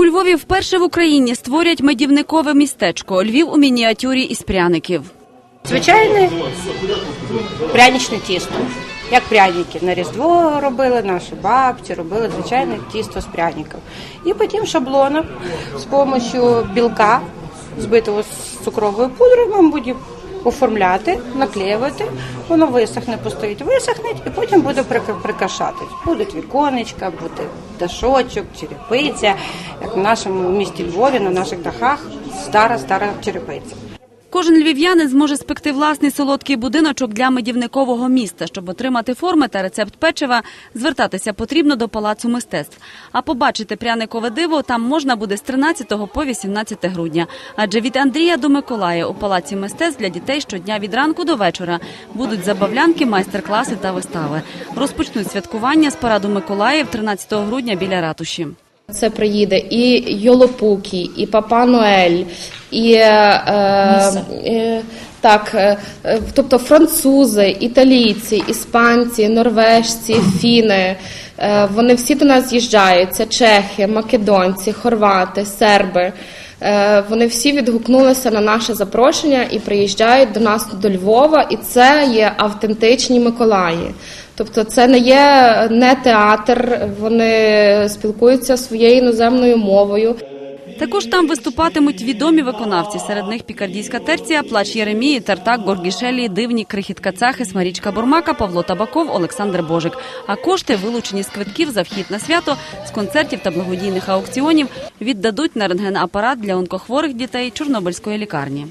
У Львові вперше в Україні створять медівникове містечко. Львів у мініатюрі із пряників. Звичайне пряничне тісто. Як пряники на Різдво робили, наші бабці робили звичайне тісто з пряників. І потім шаблоном з допомогою білка, збитого з цукровою пудрою, будемо оформляти, наклеювати, воно висохне, постоїть, висохне, і потім буде прик- прикрашати. Будуть віконечка, буде дашочок, черепиця, як в нашому місті Львові, на наших дахах стара-стара черепиця. Кожен львів'янин зможе спекти власний солодкий будиночок для медівникового міста. Щоб отримати форми та рецепт печива, звертатися потрібно до палацу мистецтв. А побачити пряникове диво там можна буде з 13 по 18 грудня. Адже від Андрія до Миколая у палаці мистецтв для дітей щодня від ранку до вечора будуть забавлянки, майстер-класи та вистави. Розпочнуть святкування з параду Миколаїв 13 грудня біля ратуші. Це приїде і Йолопукі, і Папа Ноель, і е, е, так, е, е, тобто французи, італійці, іспанці, норвежці, фіни. Е, вони всі до нас з'їжджають. Це чехи, македонці, хорвати, серби. Е, Вони всі відгукнулися на наше запрошення і приїжджають до нас до Львова, і це є автентичні Миколаї. Тобто, це не є не театр, вони спілкуються своєю іноземною мовою. Також там виступатимуть відомі виконавці. Серед них пікардійська терція, плач Єремії, Тартак, Горгішелі, дивні крихітка Цахис, Марічка Бурмака, Павло Табаков, Олександр Божик. А кошти, вилучені з квитків за вхід на свято, з концертів та благодійних аукціонів, віддадуть на рентген-апарат для онкохворих дітей Чорнобильської лікарні.